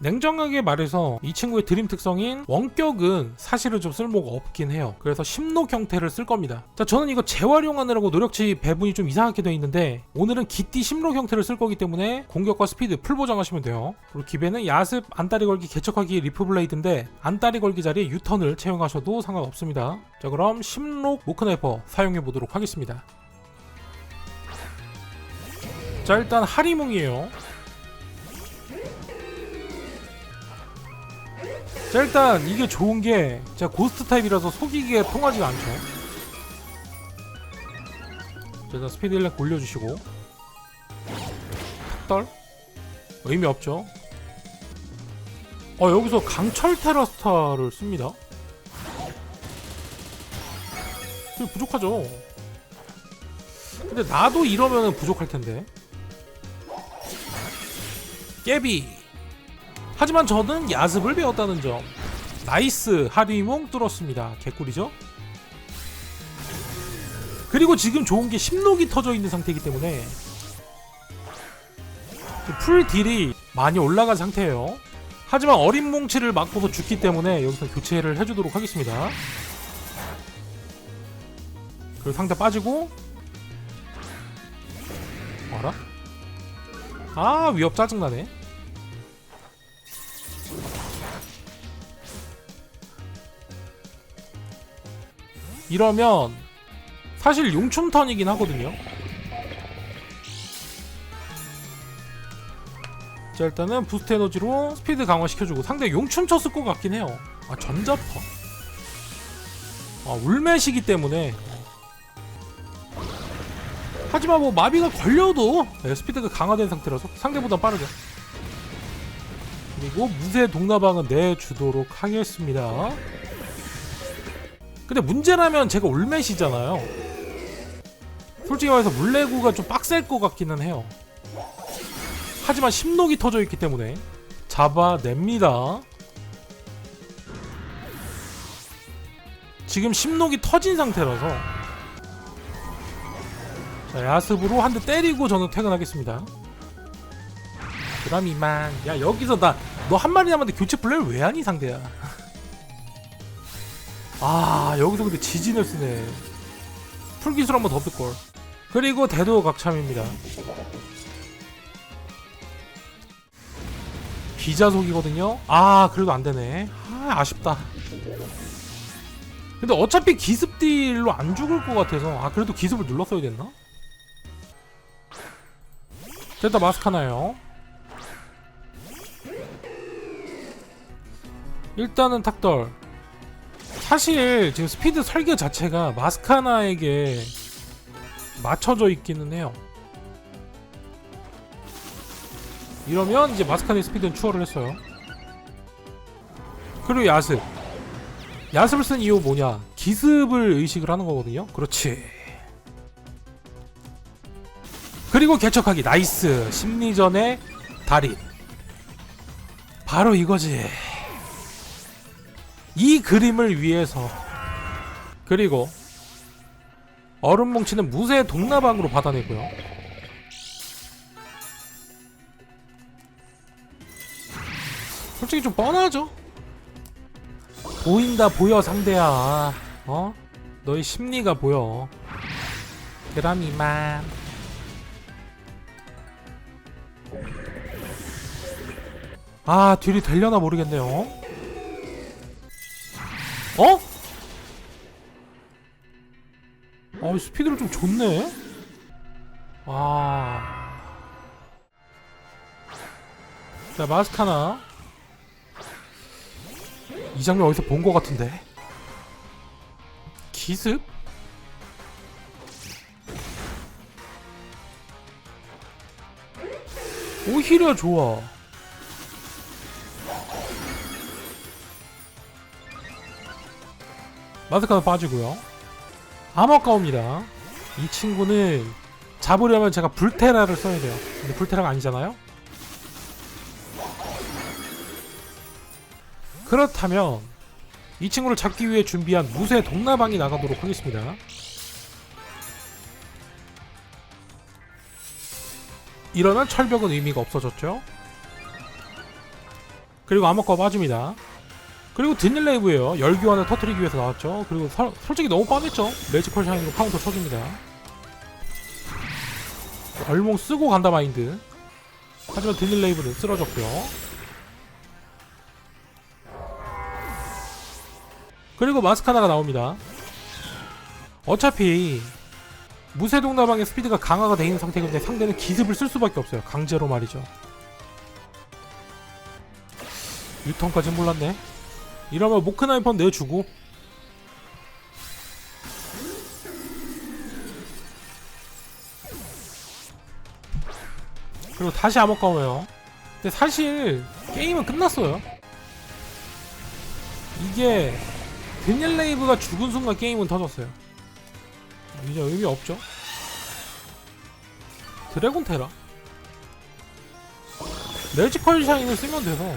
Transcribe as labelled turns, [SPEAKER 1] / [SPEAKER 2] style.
[SPEAKER 1] 냉정하게 말해서 이 친구의 드림 특성인 원격은 사실은 좀 쓸모가 없긴 해요. 그래서 심록 형태를 쓸 겁니다. 자, 저는 이거 재활용하느라고 노력치 배분이 좀 이상하게 되어 있는데 오늘은 기띠 심록 형태를 쓸 거기 때문에 공격과 스피드 풀 보정하시면 돼요. 그리고 기배는 야습, 안다리 걸기, 개척하기, 리프 블레이드인데 안다리 걸기 자리에 유턴을 채용하셔도 상관없습니다. 자, 그럼 심록 모크나이퍼 사용해 보도록 하겠습니다. 자, 일단 하리몽이에요. 자 일단 이게 좋은 게 제가 고스트 타입이라서 속이기에 통하지가 않죠. 자 일단 스피드 1렉 올려주시고. 탁달? 의미 없죠? 어 여기서 강철 테라스타를 씁니다. 되게 부족하죠? 근데 나도 이러면은 부족할 텐데. 깨비 하지만 저는 야습을 배웠다는 점. 나이스 하리몽 뚫었습니다. 개꿀이죠? 그리고 지금 좋은 게 심록이 터져 있는 상태이기 때문에 풀 딜이 많이 올라간 상태예요. 하지만 어린 뭉치를 맞고서 죽기 때문에 여기서 교체를 해주도록 하겠습니다. 그리고 상대 빠지고 알아? 아 위협 짜증나네. 이러면 사실 용춤 턴이긴 하거든요. 자 일단은 부스트 에너지로 스피드 강화시켜주고 상대 용춤 쳤을 것 같긴 해요. 아 전자파. 아 울매시기 때문에. 하지만 뭐 마비가 걸려도 네, 스피드가 강화된 상태라서 상대보다 빠르죠. 그리고 무쇠 동나방은 내주도록 하겠습니다. 근데 문제라면 제가 올맷이잖아요. 솔직히 말해서 물레구가 좀 빡셀 것 같기는 해요. 하지만 심록이 터져 있기 때문에 잡아냅니다. 지금 심록이 터진 상태라서 자, 야습으로 한 대 때리고 저는 퇴근하겠습니다. 그럼 이만. 야 여기서 나 너 한 마리 남았는데 교체 플레이를 왜 하니 상대야? 아 여기서 근데 지진을 쓰네. 풀기술 한번 더 쓸걸. 그리고 대도 각참입니다. 비자속이거든요? 아 그래도 안되네. 아 아쉽다. 근데 어차피 기습 딜로 안 죽을 것 같아서. 아 그래도 기습을 눌렀어야 됐나? 됐다 마스크 하나요. 일단은 탁덜 사실 지금 스피드 설계 자체가 마스카나에게 맞춰져 있기는 해요. 이러면 이제 마스카나의 스피드는 추월을 했어요. 그리고 야습. 야습을 쓴 이유 뭐냐? 기습을 의식을 하는 거거든요. 그렇지. 그리고 개척하기. 나이스. 심리전의 달인. 바로 이거지. 이 그림을 위해서 그리고 얼음 뭉치는 무쇠 동나방으로 받아내고요. 솔직히 좀 뻔하죠. 보인다 보여 상대야. 어? 너의 심리가 보여. 그럼 이만. 아 뒤리 되려나 모르겠네요. 어? 아 스피드를 좀 좋네. 아. 자 마스크 하나. 이 장면 어디서 본 것 같은데. 기습? 오히려 좋아. 하나 빠지고요. 암호가옵니다. 이 친구는 잡으려면 제가 불테라를 써야 돼요. 근데 불테라가 아니잖아요. 그렇다면 이 친구를 잡기 위해 준비한 무쇠 동나방이 나가도록 하겠습니다. 이러면 철벽은 의미가 없어졌죠. 그리고 아마꺼 빠집니다. 그리고 드닐레이브예요. 열교환을 터트리기 위해서 나왔죠. 그리고 설- 솔직히 너무 뻔했죠. 매지컬 샤인으로 카운터 쳐줍니다. 얼몽 쓰고 간다 마인드. 하지만 드닐레이브는 쓰러졌고요. 그리고 마스카나가 나옵니다. 어차피 무쇠동나방의 스피드가 강화가 되어 있는 상태이기 때문에 상대는 기습을 쓸 수밖에 없어요. 강제로 말이죠. 유턴까지 몰랐네. 이러면 모크나이펀 내주고 그리고 다시 암흑 가워요. 근데 사실 게임은 끝났어요. 이게 데닐레이브가 죽은 순간 게임은 터졌어요. 이제 의미 없죠. 드래곤 테라 매지컬 샤인을 쓰면 돼서